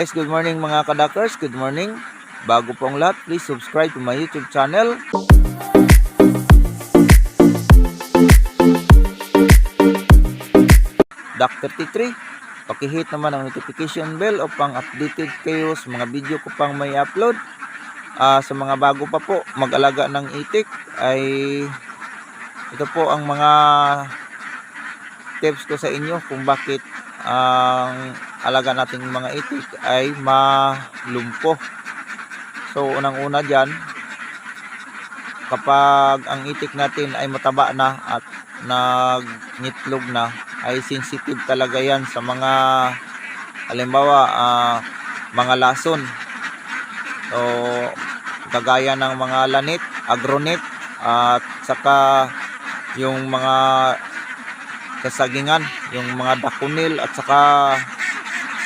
Guys, good morning mga kadakers. Good morning. Bago po ang lahat, please subscribe to my YouTube channel. Dr. T3, pakihit naman ang notification bell upang updated kayo sa mga video ko pang may upload. Ah, sa mga bago pa po mag-alaga ng itik ay ito po ang mga tips ko sa inyo kung bakit ang alaga nating mga itik ay malumpo. So unang-una diyan kapag ang itik natin ay mataba na at nagngitlog na ay sensitive talaga yan sa mga halimbawa ah, mga lason. So kagaya ng mga lanit, agronit at saka yung mga kasagingan, yung mga dakunil at saka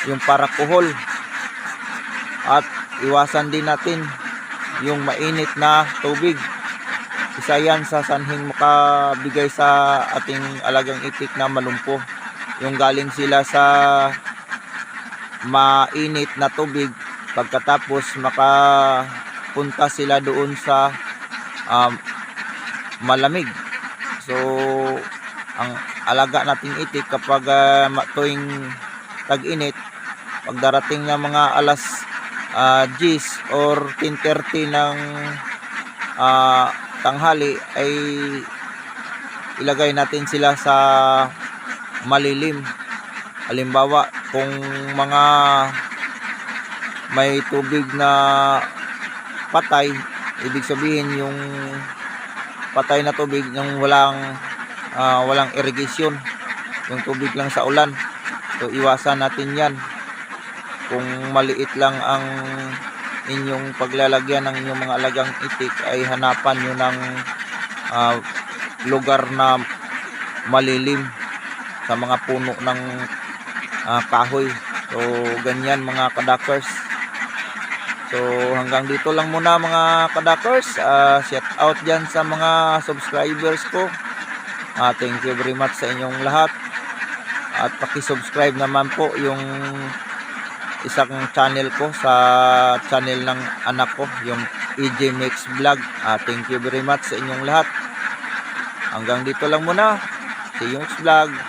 yung parakuhol. At iwasan din natin yung mainit na tubig. Isa yan sa sanhing makabigay sa ating alagang itik na malumpo. Yung galing sila sa mainit na tubig pagkatapos makapunta sila doon sa um, malamig. So, ang alaga nating itik kapag uh, tuwing tag-init, pag darating ng mga alas uh, 10 or 10.30 ng ah, tanghali ay ilagay natin sila sa malilim. Halimbawa, kung mga may tubig na patay, ibig sabihin yung patay na tubig yung walang ah, walang irrigation, yung tubig lang sa ulan. So iwasan natin 'yan. Kung maliit lang ang inyong paglalagyan ng inyong mga alagang itik ay hanapan nyo ng ah, lugar na malilim sa mga puno ng ah, kahoy. So ganyan mga kadakers. So hanggang dito lang muna mga kadakers. Ah, shout out dyan sa mga subscribers ko. Ah, thank you very much sa inyong lahat. At paki-subscribe naman po yung isang channel ko sa channel ng anak ko, yung EJ Mix Vlog. Ah, thank you very much sa inyong lahat. Hanggang dito lang muna. See you next vlog.